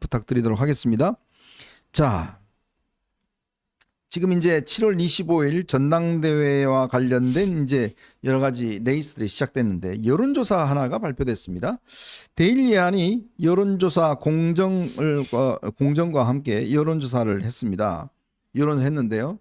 부탁드리도록 하겠습니다. 자, 지금 이제 7월 25일 전당대회와 관련된 이제 여러 가지 레이스들이 시작됐는데 여론조사 하나가 발표됐습니다. 데일리안이 여론조사 공정을 어, 공정과 함께 여론조사를 했습니다. 여론했는데요.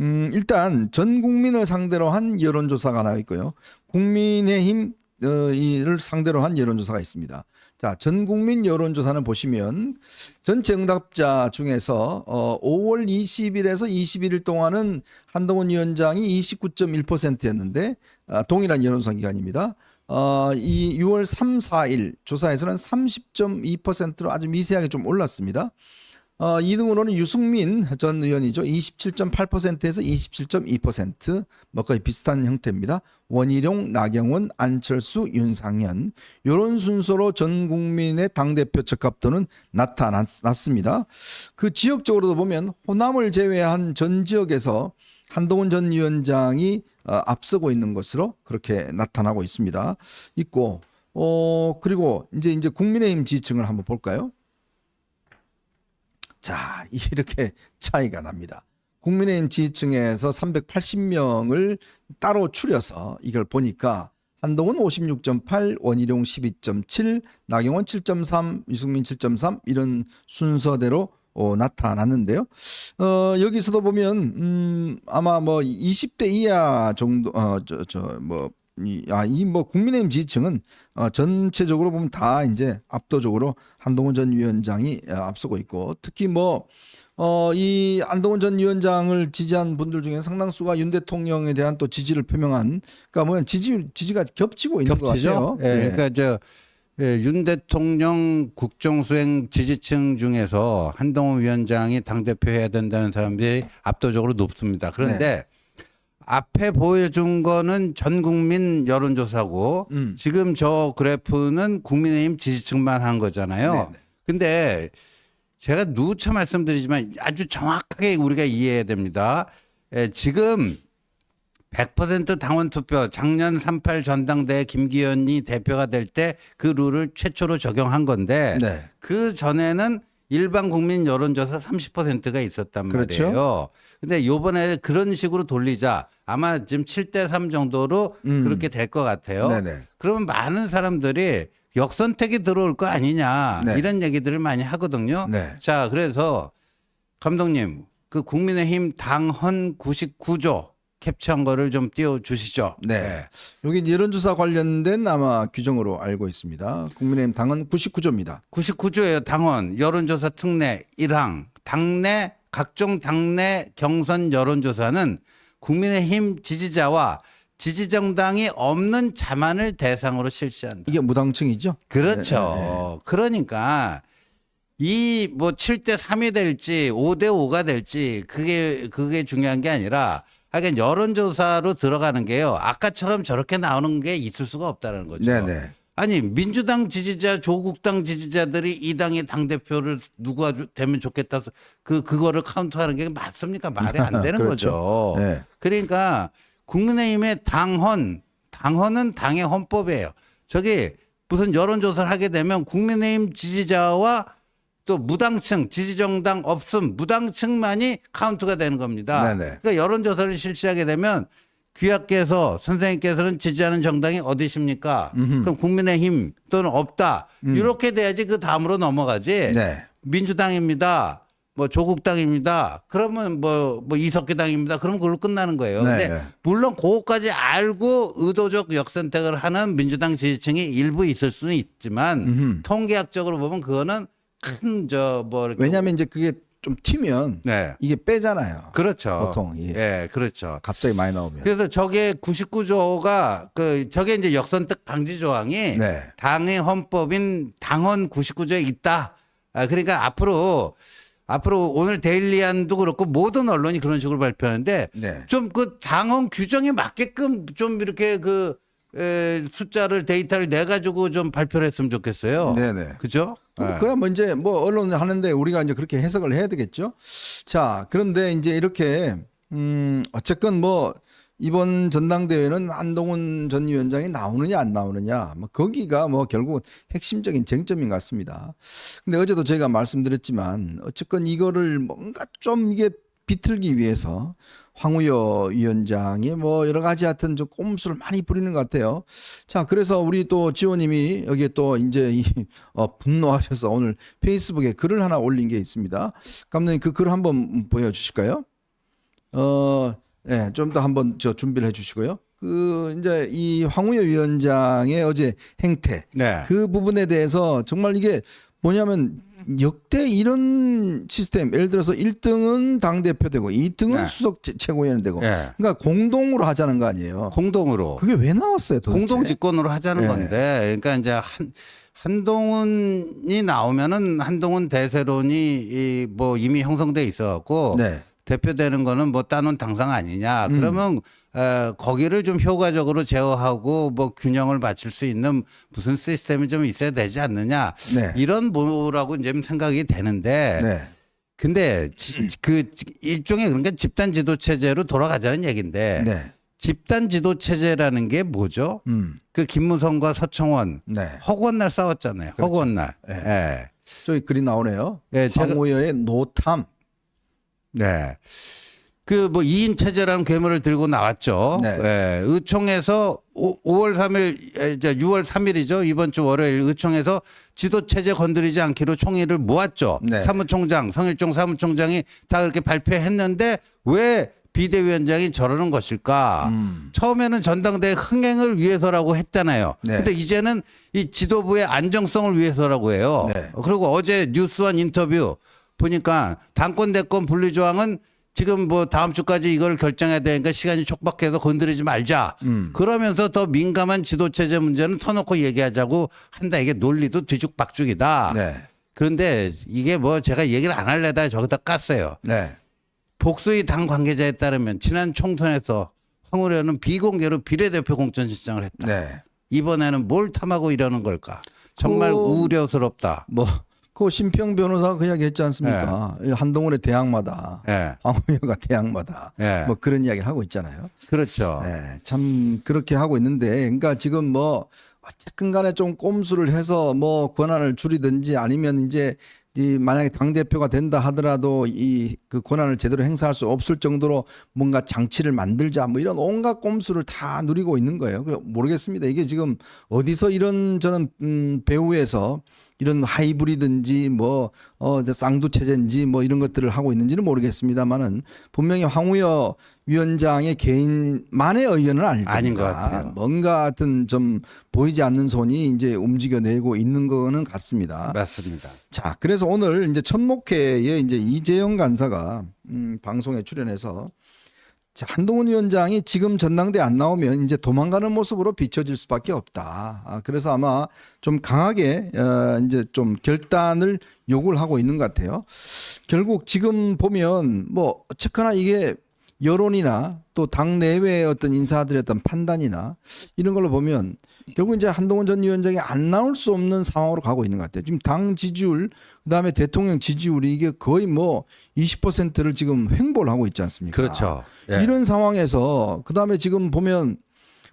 음, 일단 전 국민을 상대로 한 여론조사가 하나 있고요. 국민의힘 어, 상대로 한 여론조사가 있습니다. 자, 전 국민 여론조사는 보시면 전체 응답자 중에서 어, 5월 20일에서 21일 동안은 한동훈 위원장이 29.1%였는데 아, 동일한 여론조사 기간입니다. 어, 이 6월 3, 4일 조사에서는 30.2%로 아주 미세하게 좀 올랐습니다. 어, 2등으로는 유승민 전 의원이죠. 27.8%에서 27.2%, 뭐 거의 비슷한 형태입니다. 원희룡, 나경원, 안철수, 윤상현 이런 순서로 전 국민의 당 대표 적합도는 나타났습니다. 그 지역적으로도 보면 호남을 제외한 전 지역에서 한동훈 전 위원장이 어, 앞서고 있는 것으로 그렇게 나타나고 있습니다. 있고 어 그리고 이제 이제 국민의힘 지지층을 한번 볼까요? 자, 이렇게 차이가 납니다. 국민의힘 지지층에서 380명을 따로 추려서 이걸 보니까 한동훈 56.8, 원희룡 12.7, 나경원 7.3, 유승민 7.3 이런 순서대로 어, 나타났는데요. 어, 여기서도 보면 음, 아마 뭐 20대 이하 정도 어 저 저뭐 이, 아, 이 뭐 국민의힘 지지층은 어, 전체적으로 보면 다 이제 압도적으로 한동훈 전 위원장이 어, 앞서고 있고 특히 뭐 어, 이 한동훈 전 위원장을 지지한 분들 중에 상당수가 윤 대통령에 대한 또 지지를 표명한 그러니까 뭐냐 지지 지지가 겹치고 있는 것 같아요. 예, 그러니까 저 예, 윤 대통령 국정수행 지지층 중에서 한동훈 위원장이 당 대표 해야 된다는 사람들이 압도적으로 높습니다. 그런데 네. 앞에 보여준 거는 전 국민 여론조사고 음. 지금 저 그래프는 국민의힘 지지층만 한 거잖아요. 네, 네. 근데 제가 누차 말씀드리지만 아주 정확하게 우리가 이해해야 됩니다. 에, 지금 100% 당원 투표 작년 38 전당대회 김기현이 대표가 될 때 그 룰을 최초로 적용한 건데 네. 그 전에는 일반 국민 여론조사 30%가 있었단 그렇죠. 말이에요. 근데 요번에 그런 식으로 돌리자 아마 지금 7대 3 정도로 음. 그렇게 될 것 같아요. 네네. 그러면 많은 사람들이 역선택이 들어올 거 아니냐 네. 이런 얘기들을 많이 하거든요. 네. 자, 그래서 감독님 그 국민의힘 당헌 99조 캡처한 거를 좀 띄워 주시죠. 네. 여기 여론조사 관련된 아마 규정으로 알고 있습니다. 국민의힘 당은 99조입니다. 99조예요. 당원 여론조사 특례 1항 당내 각종 당내 경선 여론조사는 국민의힘 지지자와 지지정당이 없는 자만을 대상으로 실시한다. 이게 무당층이죠? 그렇죠. 네, 네, 그러니까 이 뭐 7대 3이 될지 5대 5가 될지 그게 그게 중요한 게 아니라 하여간 여론조사로 들어가는 게요. 아까처럼 저렇게 나오는 게 있을 수가 없다는 거죠. 네네. 아니 민주당 지지자, 조국당 지지자들이 이 당의 당 대표를 누가 되면 좋겠다 그 그거를 카운트하는 게 맞습니까? 말이 안 되는 그렇죠. 거죠. 네. 그러니까 국민의힘의 당헌, 당헌은 당의 헌법이에요. 저기 무슨 여론조사를 하게 되면 국민의힘 지지자와 또 무당층, 지지정당 없음, 무당층만이 카운트가 되는 겁니다. 네네. 그러니까 여론조사를 실시하게 되면 귀하께서 선생님께서는 지지하는 정당이 어디십니까? 그럼 국민의힘 또는 없다. 이렇게 돼야지 그 다음으로 넘어가지. 음. 네. 민주당입니다. 뭐 조국당입니다. 그러면 뭐, 뭐 이석기당입니다. 그러면 그걸로 끝나는 거예요. 네, 근데 네. 물론 그것까지 알고 의도적 역선택을 하는 민주당 지지층이 일부 있을 수는 있지만 음흠. 통계학적으로 보면 그거는 큰 저 뭐 왜냐하면 이제 그게 좀 튀면 네. 이게 빼잖아요. 그렇죠. 보통, 예. 예, 그렇죠. 갑자기 많이 나오면. 그래서 저게 99조가 그 저게 이제 역선택 방지 조항이 네. 당의 헌법인 당헌 99조에 있다. 아, 그러니까 앞으로 앞으로 오늘 데일리안도 그렇고 모든 언론이 그런 식으로 발표하는데 네. 좀 그 당헌 규정에 맞게끔 좀 이렇게 그 에, 숫자를 데이터를 내 가지고 좀 발표를 했으면 좋겠어요. 네네. 그죠? 네. 그야 뭐 이제 뭐 언론 하는데 우리가 이제 그렇게 해석을 해야 되겠죠. 자, 그런데 이제 이렇게 음 어쨌건 뭐 이번 전당대회는 한동훈 전 위원장이 나오느냐 안 나오느냐 뭐 거기가 뭐 결국 핵심적인 쟁점인 것 같습니다. 근데 어제도 제가 말씀드렸지만 어쨌건 이거를 뭔가 좀 이게 비틀기 위해서 황우여 위원장이 뭐 여러 가지 하여튼 좀 꼼수를 많이 부리는 것 같아요. 자, 그래서 우리 또 지호님이 여기에 또 이제 이 어, 분노하셔서 오늘 페이스북에 글을 하나 올린 게 있습니다. 감독님 그 글 한번 보여주실까요? 어, 네, 좀더 한번 저 준비를 해주시고요. 그 이제 이 황우여 위원장의 어제 행태 네. 그 부분에 대해서 정말 이게 뭐냐면 역대 이런 시스템 예를 들어서 1등은 당 대표 되고 2등은 네. 수석 제- 최고위원 되고 예. 그러니까 공동으로 하자는 거 아니에요. 공동으로 그게 왜 나왔어요, 도대체? 공동 집권으로 하자는 예. 건데 그러니까 이제 한 한동훈이 나오면은 한동훈 대세론이 이뭐 이미 형성돼 있어 갖고 네. 대표되는 거는 뭐 따놓은 당상 아니냐. 그러면 어, 거기를 좀 효과적으로 제어하고 뭐 균형을 맞출 수 있는 무슨 시스템이 좀 있어야 되지 않느냐. 네. 이런 뭐라고 이제 생각이 되는데 네. 근데 지- 그 일종의 그러니까 집단 지도 체제로 돌아가자는 얘기인데 네. 집단 지도 체제라는 게 뭐죠? 음. 그 김무성과 서청원 네. 허구한 날 싸웠잖아요. 허구한 날. 네. 예. 저기 글이 나오네요. 예, 제가- 황우여의 노탐. 네. 그 뭐 2인 체제라는 괴물을 들고 나왔죠. 네. 예. 의총에서 오, 5월 3일, 에, 이제 6월 3일이죠. 이번 주 월요일 의총에서 지도 체제 건드리지 않기로 총의를 모았죠. 네. 사무총장, 성일종 사무총장이 다 그렇게 발표했는데 왜 비대위원장이 저러는 것일까? 음. 처음에는 전당대회 흥행을 위해서라고 했잖아요. 네. 근데 이제는 이 지도부의 안정성을 위해서라고 해요. 네. 그리고 어제 뉴스원 인터뷰 보니까 당권 대권 분리 조항은 지금 뭐 다음 주까지 이걸 결정해야 되니까 시간이 촉박해서 건드리지 말자. 음. 그러면서 더 민감한 지도 체제 문제는 터놓고 얘기하자고 한다. 이게 논리도 뒤죽박죽이다. 네. 그런데 이게 뭐 제가 얘기를 안 할래다 저기다 깠어요. 네. 복수의 당 관계자에 따르면 지난 총선에서 황우려는 비공개로 비례대표 공천 신청을 했다. 네. 이번에는 뭘 탐하고 이러는 걸까? 정말 그- 우려스럽다. 뭐, 그 심평 변호사가 그 이야기 했지 않습니까? 이 한동훈의 대항마다. 예. 황우여가 대항마다. 예. 뭐 그런 이야기를 하고 있잖아요. 그렇죠. 네, 참 그렇게 하고 있는데, 그러니까 지금 뭐 어쨌든 간에 좀 꼼수를 해서 뭐 권한을 줄이든지 아니면 이제 이 만약에 당 대표가 된다 하더라도 이 그 권한을 제대로 행사할 수 없을 정도로 뭔가 장치를 만들자 뭐 이런 온갖 꼼수를 다 누리고 있는 거예요. 그 모르겠습니다. 이게 지금 어디서 이런 저는 음 배후에서 이런 하이브리든지 뭐 어, 쌍두 체제인지 뭐 이런 것들을 하고 있는지는 모르겠습니다만은 분명히 황우여 위원장의 개인만의 의견은 아닐 겁니다. 아닌 것 같아요. 뭔가 하여튼 좀 보이지 않는 손이 이제 움직여내고 있는 거는 같습니다. 맞습니다. 자, 그래서 오늘 이제 천목회에 이제 이재영 간사가 음, 방송에 출연해서 자, 한동훈 위원장이 지금 전당대 안 나오면 이제 도망가는 모습으로 비춰질 수밖에 없다. 아, 그래서 아마 좀 강하게 어, 이제 좀 결단을 요구를 하고 있는 것 같아요. 결국 지금 보면 뭐 어쨌거나 이게 여론이나 또 당 내외의 어떤 인사들의 어떤 판단이나 이런 걸로 보면 결국 이제 한동훈 전 위원장이 안 나올 수 없는 상황으로 가고 있는 것 같아요. 지금 당 지지율 그다음에 대통령 지지율이 이게 거의 뭐 20%를 지금 횡보를 하고 있지 않습니까? 그렇죠. 예. 이런 상황에서 그다음에 지금 보면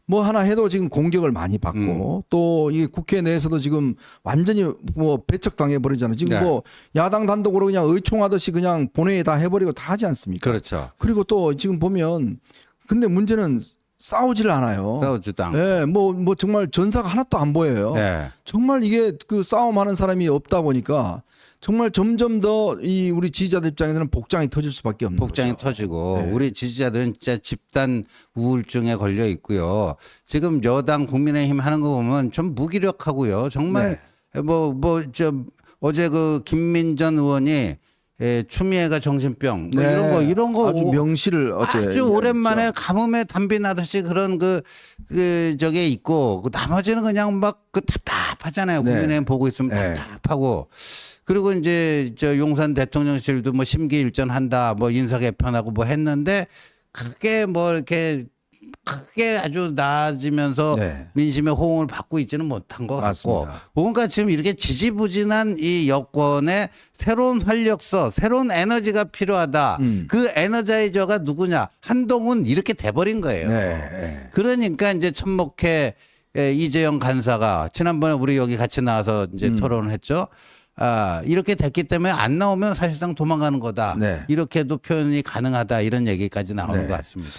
뭐 하나 해도 지금 공격을 많이 받고 음. 또이 국회 내에서도 지금 완전히 뭐 배척당해 버리잖아요. 지금 네. 뭐 야당 단독으로 그냥 의총하듯이 그냥 본회의 다 해버리고 다 하지 않습니까? 그렇죠. 그리고 또 지금 보면 근데 문제는 싸우질 않아요. 싸우지도 않고. 예, 뭐, 뭐 정말 전사가 하나도 안 보여요. 예. 정말 이게 그 싸움하는 사람이 없다 보니까 정말 점점 더 이 우리 지지자들 입장에서는 복장이 터질 수밖에 없는 복장이 거죠. 터지고 네. 우리 지지자들은 진짜 집단 우울증에 걸려 있고요. 지금 여당 국민의힘 하는 거 보면 좀 무기력하고요. 정말 뭐뭐 저 어제 그 김민전 의원이 예, 추미애가 정신병 뭐 이런 거 이런 거 네. 아주 오- 명시를 어제 아주. 오랜만에 가뭄에 담비 나듯이 그런 그, 그, 저게 있고, 그 나머지는 그냥 막 그 답답하잖아요. 네. 국민의힘 보고 있으면 네. 답답하고. 그리고 이제 저 용산 대통령실도 뭐 심기 일전한다, 뭐 인사 개편하고 뭐 했는데 그게 뭐 이렇게 크게 아주 나아지면서 네. 민심의 호응을 받고 있지는 못한 것 같고 맞습니다. 뭔가 지금 이렇게 지지부진한 이 여권에 새로운 활력소, 새로운 에너지가 필요하다. 음. 그 에너자이저가 누구냐? 한동훈 이렇게 돼버린 거예요. 네. 그러니까 이제 천목회 에, 이재영 간사가 지난번에 우리 여기 같이 나와서 이제 음. 토론을 했죠. 아, 이렇게 됐기 때문에 안 나오면 사실상 도망가는 거다. 네. 이렇게도 표현이 가능하다. 이런 얘기까지 나오는 네. 것 같습니다.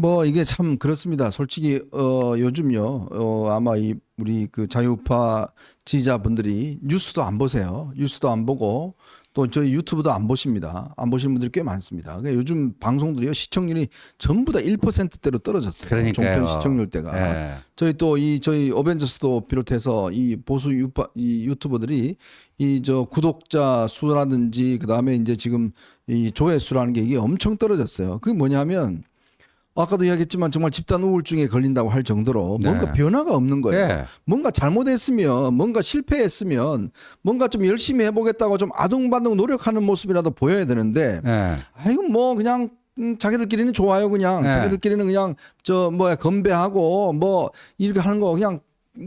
뭐 이게 참 그렇습니다. 솔직히 어 요즘요. 어 아마 이 우리 그 자유파 지지자분들이 뉴스도 안 보세요. 뉴스도 안 보고 또 저희 유튜브도 안 보십니다. 안 보시는 분들이 꽤 많습니다. 그러니까 요즘 방송들이요 시청률이 전부 다 1%대로 떨어졌어요. 그러니까요. 종편 시청률대가. 예. 저희 또 이 저희 어벤져스도 비롯해서 이 보수 유파 이 유튜버들이 이 저 구독자 수라든지 그다음에 이제 지금 이 조회수라는 게 이게 엄청 떨어졌어요. 그게 뭐냐면 아까도 이야기했지만 정말 집단 우울증에 걸린다고 할 정도로 뭔가 네. 변화가 없는 거예요. 네. 뭔가 잘못했으면 뭔가 실패했으면 뭔가 좀 열심히 해보겠다고 좀 아둥바둥 노력하는 모습이라도 보여야 되는데 예. 아이고 뭐 그냥 음, 자기들끼리는 좋아요 그냥 네. 자기들끼리는 그냥 저 뭐야 건배하고 뭐 이렇게 하는 거 그냥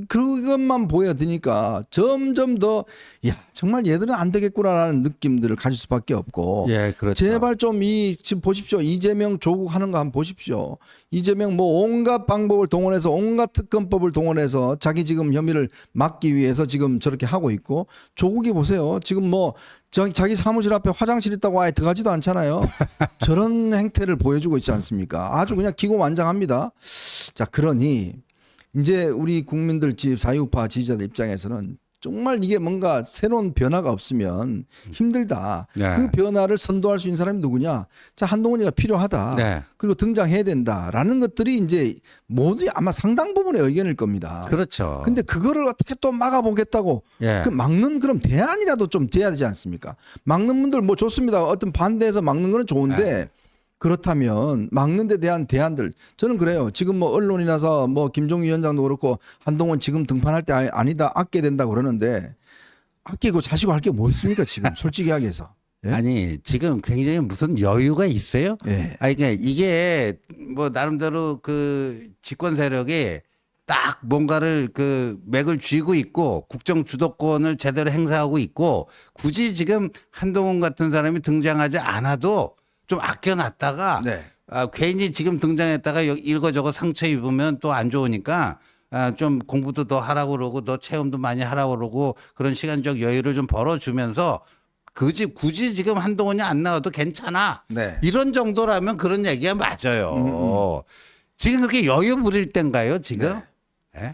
그것만 보여드니까 점점 더 야 정말 얘들은 안 되겠구나라는 느낌들을 가질 수밖에 없고. 예, 그렇죠. 제발 좀 이 지금 보십시오. 이재명 조국 하는 거 한번 보십시오. 이재명 뭐 온갖 방법을 동원해서 온갖 특검법을 동원해서 자기 지금 혐의를 막기 위해서 지금 저렇게 하고 있고. 조국이 보세요. 지금 뭐 자기, 자기 사무실 앞에 화장실 있다고 아예 들어가지도 않잖아요. 저런 행태를 보여주고 있지 않습니까? 아주 그냥 기고만장합니다. 자 그러니 이제 우리 국민들 지 사유파 지지자들 입장에서는 정말 이게 뭔가 새로운 변화가 없으면 힘들다. 네. 그 변화를 선도할 수 있는 사람이 누구냐? 자 한동훈이가 필요하다. 네. 그리고 등장해야 된다라는 것들이 이제 모두 아마 상당 부분의 의견일 겁니다. 그렇죠. 근데 그거를 어떻게 또 막아보겠다고 예. 그 막는 그럼 대안이라도 좀 돼야 되지 않습니까? 막는 분들 뭐 좋습니다. 어떤 반대해서 막는 거는 좋은데 네. 그렇다면 막는 데 대한 대안들 저는 그래요. 지금 뭐 언론이나서 뭐 김종위 위원장도 그렇고 한동훈 지금 등판할 때 아니- 아니다 아껴야 된다 그러는데 아끼고 자시고 할 게 뭐 있습니까 지금 솔직히 이야기해서. 예? 아니 지금 굉장히 무슨 여유가 있어요? 예. 아니 그러니까 이게 뭐 나름대로 그 집권 세력이 딱 뭔가를 그 맥을 쥐고 있고 국정 주도권을 제대로 행사하고 있고 굳이 지금 한동훈 같은 사람이 등장하지 않아도 좀 아껴놨다가 네. 아, 괜히 지금 등장했다가 이거저거 상처 입으면 또 안 좋으니까 아, 좀 공부도 더 하라고 그러고 더 체험도 많이 하라고 그러고 그런 시간적 여유를 좀 벌어주면서 그지 굳이 지금 한동훈이 안 나와도 괜찮아. 네. 이런 정도라면 그런 얘기가 맞아요. 지금 그렇게 여유 부릴 땐가요, 지금? 예?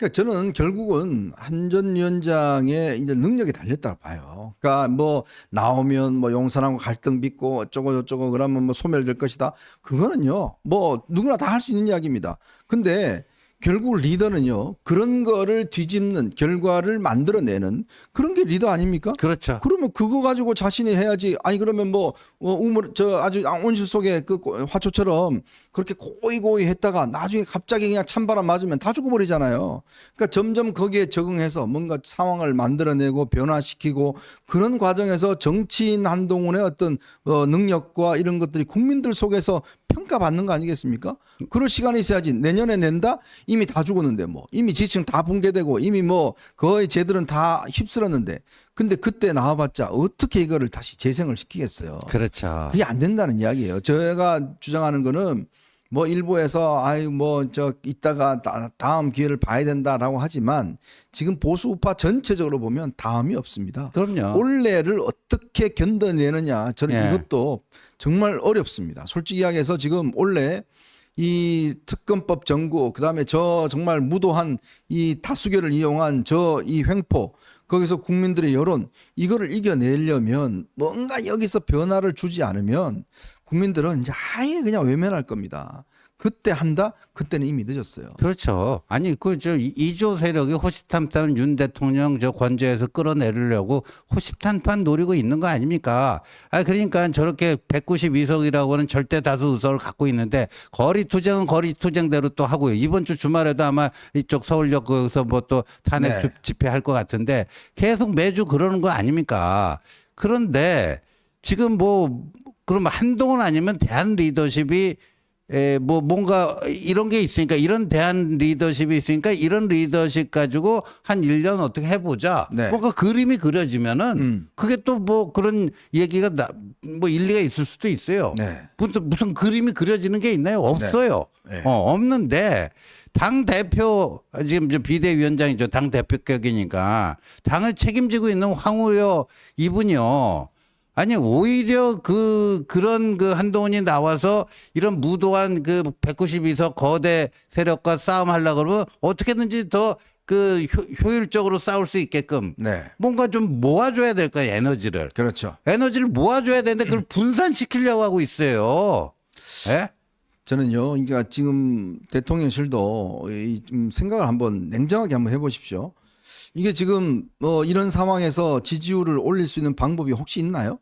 그러니까 저는 결국은 한전 위원장의 이제 능력이 달렸다고 봐요. 그러니까 뭐 나오면 뭐 용산하고 갈등 빚고 어쩌고 저쩌고 그러면 뭐 소멸될 것이다. 그거는요. 뭐 누구나 다 할 수 있는 이야기입니다. 근데 결국 리더는요. 그런 거를 뒤집는 결과를 만들어내는 그런 게 리더 아닙니까? 그렇죠. 그러면 그거 가지고 자신이 해야지. 아니 그러면 뭐 어, 우물 저 아주 온실 속에 그 고- 화초처럼 그렇게 고이 고이 했다가 나중에 갑자기 그냥 찬바람 맞으면 다 죽어버리잖아요. 그러니까 점점 거기에 적응해서 뭔가 상황을 만들어내고 변화시키고 그런 과정에서 정치인 한동훈의 어떤 어, 능력과 이런 것들이 국민들 속에서 평가받는 거 아니겠습니까? 그럴 시간이 있어야지. 내년에 낸다? 이미 다 죽었는데 뭐. 이미 지층 다 붕괴되고 이미 뭐 거의 쟤들은 다 휩쓸었는데. 근데 그때 나와봤자 어떻게 이거를 다시 재생을 시키겠어요. 그렇죠. 그게 안 된다는 이야기예요. 제가 주장하는 거는 뭐 일부에서 아유 뭐 저 이따가 다- 다음 기회를 봐야 된다라고 하지만 지금 보수 우파 전체적으로 보면 다음이 없습니다. 그럼요. 올해를 어떻게 견뎌내느냐 저는 예. 이것도 정말 어렵습니다. 솔직히 이야기해서 지금 올해 이 특검법 정구 그다음에 저 정말 무도한 이 다수결을 이용한 저 이 횡포 거기서 국민들의 여론 이거를 이겨내려면 뭔가 여기서 변화를 주지 않으면 국민들은 이제 아예 그냥 외면할 겁니다. 그때 한다? 그때는 이미 늦었어요. 그렇죠. 아니 그저 이조 세력이 호시탐탐 윤 대통령 저 권좌에서 끌어내리려고 호시탐탐 노리고 있는 거 아닙니까? 아 그러니까 저렇게 192석이라고 하는 절대 다수 의석을 갖고 있는데 거리 투쟁은 거리 투쟁대로 또 하고요. 이번 주 주말에도 아마 이쪽 서울역 거기서 뭐 또 탄핵 네. 주- 집회할 것 같은데 계속 매주 그러는 거 아닙니까? 그런데 지금 뭐 그럼 한동훈 아니면 대한 리더십이 에, 뭐 뭔가 이런 게 있으니까 이런 대한 리더십이 있으니까 이런 리더십 가지고 한 1년 어떻게 해보자. 네. 뭔가 그림이 그려지면은 음. 그게 또 뭐 그런 얘기가 나, 뭐 일리가 있을 수도 있어요. 네. 무슨, 무슨 그림이 그려지는 게 있나요? 없어요. 네. 어, 없는데 당 대표 지금 저 비대위원장이죠. 당 대표격이니까 당을 책임지고 있는 황우여 이분이요. 아니 오히려 그 그런 그 한동훈이 나와서 이런 무도한 그 192석 거대 세력과 싸움하려 그러면 어떻게든지 더 그 효율적으로 싸울 수 있게끔 네. 뭔가 좀 모아줘야 될 거야 에너지를. 그렇죠. 에너지를 모아줘야 되는데 그걸 분산시키려고 하고 있어요. 예? 저는요, 그러니까 지금 대통령실도 이 좀 생각을 한번 냉정하게 한번 해보십시오. 이게 지금 뭐 이런 상황에서 지지율을 올릴 수 있는 방법이 혹시 있나요?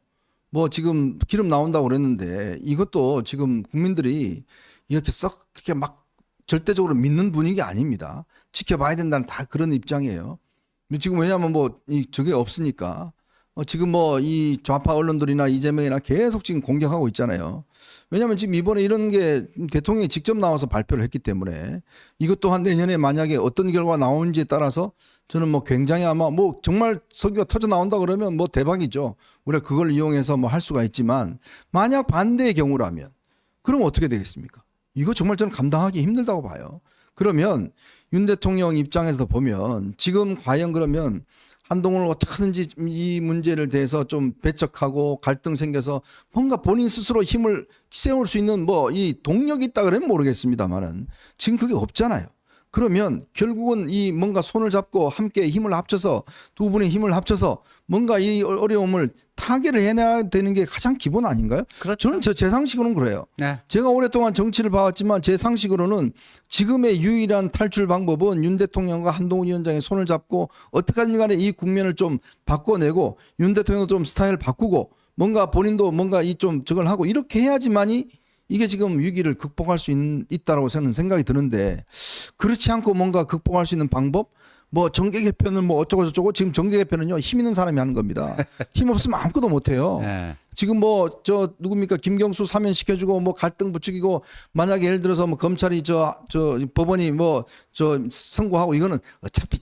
뭐 지금 기름 나온다고 그랬는데 이것도 지금 국민들이 이렇게 썩 그렇게 막 절대적으로 믿는 분위기 아닙니다. 지켜봐야 된다는 다 그런 입장이에요. 지금 왜냐하면 뭐 이 저게 없으니까 어 지금 뭐 이 좌파 언론들이나 이재명이나 계속 지금 공격하고 있잖아요. 왜냐하면 지금 이번에 이런 게 대통령이 직접 나와서 발표를 했기 때문에 이것 또한 내년에 만약에 어떤 결과가 나오는지에 따라서 저는 뭐 굉장히 아마 뭐 정말 석유가 터져 나온다 그러면 뭐 대박이죠. 우리가 그걸 이용해서 뭐 할 수가 있지만 만약 반대의 경우라면 그럼 어떻게 되겠습니까? 이거 정말 저는 감당하기 힘들다고 봐요. 그러면 윤 대통령 입장에서 보면 지금 과연 그러면 한동훈을 어떻게 하든지 이 문제를 대해서 좀 배척하고 갈등 생겨서 뭔가 본인 스스로 힘을 세울 수 있는 뭐 이 동력이 있다 그러면 모르겠습니다만은 지금 그게 없잖아요. 그러면 결국은 이 뭔가 손을 잡고 함께 힘을 합쳐서 두 분의 힘을 합쳐서 뭔가 이 어려움을 타개를 해내야 되는 게 가장 기본 아닌가요? 그렇죠. 저는 저 제 상식으로는 그래요. 네. 제가 오랫동안 정치를 봐왔지만 제 상식으로는 지금의 유일한 탈출 방법은 윤 대통령과 한동훈 위원장의 손을 잡고 어떻게든 간에 이 국면을 좀 바꿔내고 윤 대통령도 좀 스타일 바꾸고 뭔가 본인도 뭔가 이 좀 저걸 하고 이렇게 해야지만이 이게 지금 위기를 극복할 수 있, 있다라고 저는 생각이 드는데 그렇지 않고 뭔가 극복할 수 있는 방법 뭐 정계 개편은 뭐 어쩌고 저쩌고 지금 정계 개편은요 힘 있는 사람이 하는 겁니다. 힘 없으면 아무것도 못 해요. 네. 지금 뭐 저 누굽니까 김경수 사면 시켜주고 뭐 갈등 부추기고 만약에 예를 들어서 뭐 검찰이 저 저 법원이 뭐 저 선고하고 이거는 어차피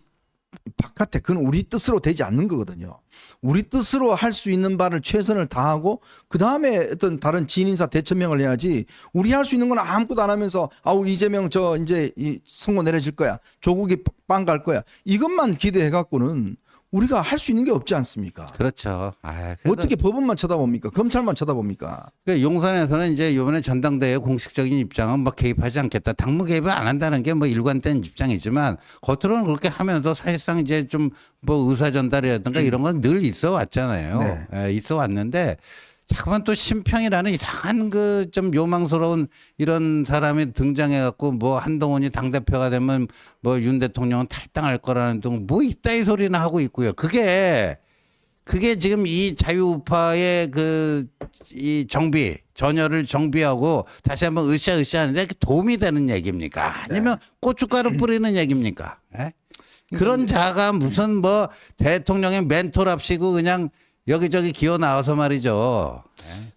바깥에 그건 우리 뜻으로 되지 않는 거거든요. 우리 뜻으로 할 수 있는 바를 최선을 다하고 그 다음에 어떤 다른 진인사 대처명을 해야지 우리 할 수 있는 건 아무것도 안 하면서 아우 이재명 저 이제 이 선고 내려질 거야 조국이 빵 갈 거야 이것만 기대해 갖고는 우리가 할 수 있는 게 없지 않습니까? 그렇죠. 아, 그래도 어떻게 법원만 쳐다봅니까? 검찰만 쳐다봅니까? 그 용산에서는 이제 이번에 전당대회 공식적인 입장은 뭐 개입하지 않겠다. 당무 개입을 안 한다는 게 뭐 일관된 입장이지만 겉으로는 그렇게 하면서 사실상 이제 좀 뭐 의사 전달이라든가 이런 건 늘 있어 왔잖아요. 네. 예, 있어 왔는데 자꾸만 또 심평이라는 이상한 그 좀 요망스러운 이런 사람이 등장해 갖고 뭐 한동훈이 당 대표가 되면 뭐 윤 대통령은 탈당할 거라는 등 뭐 이따위 소리나 하고 있고요. 그게 그게 지금 이 자유우파의 그 이 정비 전열을 정비하고 다시 한번 으쌰으쌰 하는데 도움이 되는 얘기입니까? 아니면 고춧가루 뿌리는 얘기입니까? 예? 그런 자가 무슨 뭐 대통령의 멘토랍시고 그냥 여기저기 기어 나와서 말이죠.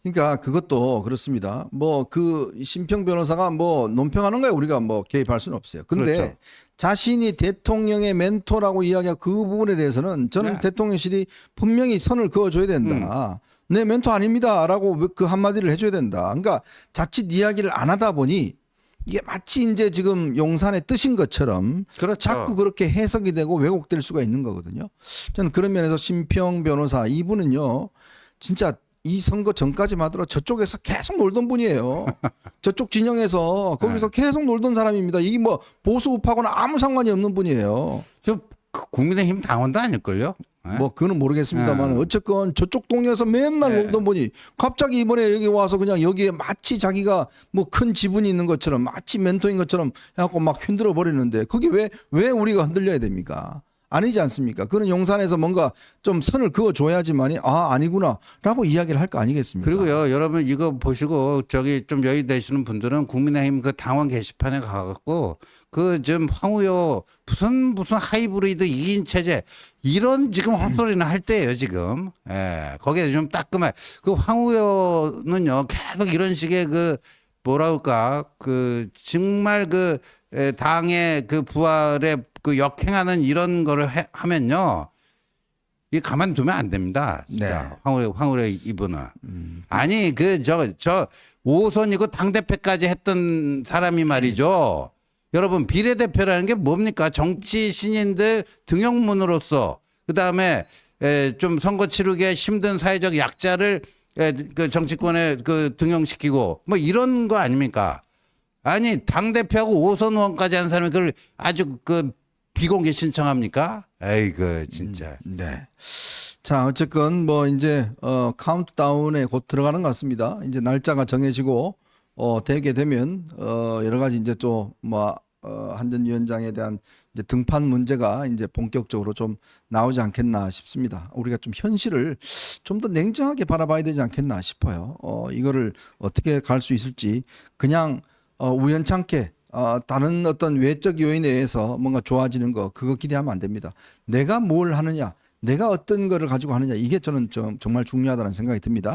그러니까 그것도 그렇습니다. 뭐 그 심평 변호사가 뭐 논평하는 거에 우리가 뭐 개입할 수는 없어요. 근데 그렇죠. 자신이 대통령의 멘토라고 이야기한 그 부분에 대해서는 저는 네. 대통령실이 분명히 선을 그어줘야 된다. 내 멘토 아닙니다라고 그 한마디를 해줘야 된다. 그러니까 자칫 이야기를 안 하다 보니 이게 마치 이제 지금 용산의 뜻인 것처럼 그렇죠. 자꾸 그렇게 해석이 되고 왜곡될 수가 있는 거거든요. 저는 그런 면에서 심평 변호사 이분은요, 진짜 이 선거 전까지만 하더라도 저쪽에서 계속 놀던 분이에요. 저쪽 진영에서 거기서 계속 놀던 사람입니다. 이게 뭐 보수 우파하고는 아무 상관이 없는 분이에요. 저그 국민의힘 당원도 아닐걸요? 예? 뭐 그거는 모르겠습니다만 네. 어쨌건 저쪽 동네에서 맨날 네. 놀던 분이 갑자기 이번에 여기 와서 그냥 여기에 마치 자기가 뭐 큰 지분이 있는 것처럼 마치 멘토인 것처럼 해갖고 막 흔들어 버리는데 그게 왜 왜 우리가 흔들려야 됩니까? 아니지 않습니까? 그는 용산에서 뭔가 좀 선을 그어 줘야지만이 아 아니구나라고 이야기를 할 거 아니겠습니까? 그리고요, 여러분 이거 보시고 저기 좀 여유 되시는 분들은 국민의힘 그 당원 게시판에 가갖고 그 좀 황우여 무슨 무슨 하이브리드 2인 체제 이런 지금 헛소리는 할 때예요 지금. 예, 거기에 좀 따끔해. 그 황우여는요 계속 이런 식의 그 뭐랄까 그 정말 그 에, 당의 그 부활에 그 역행하는 이런 거를 해, 하면요. 이 가만 두면 안 됩니다. 진짜 네. 황후의 황후의 이분은 아니 그 저 저 오선이고 당 대표까지 했던 사람이 말이죠. 여러분 비례대표라는 게 뭡니까? 정치 신인들 등용문으로서 그 다음에 좀 선거 치르기에 힘든 사회적 약자를 에, 그 정치권에 그 등용시키고 뭐 이런 거 아닙니까? 아니 당 대표하고 오선 의원까지 한 사람이 그걸 아주 그 비공개 신청합니까? 에이그 진짜. 네. 자, 어쨌건 뭐 이제 어 카운트다운에 곧 들어가는 것 같습니다. 이제 날짜가 정해지고 어 되게 되면 어 여러 가지 이제 또뭐 어, 한전 위원장에 대한 이제 등판 문제가 이제 본격적으로 좀 나오지 않겠나 싶습니다. 우리가 좀 현실을 좀 더 냉정하게 바라봐야 되지 않겠나 싶어요. 어 이거를 어떻게 갈 수 있을지 그냥 어 우연찮게 어, 다른 어떤 외적 요인에 의해서 뭔가 좋아지는 거 그거 기대하면 안 됩니다. 내가 뭘 하느냐, 내가 어떤 거를 가지고 하느냐 이게 저는 좀 정말 중요하다는 생각이 듭니다.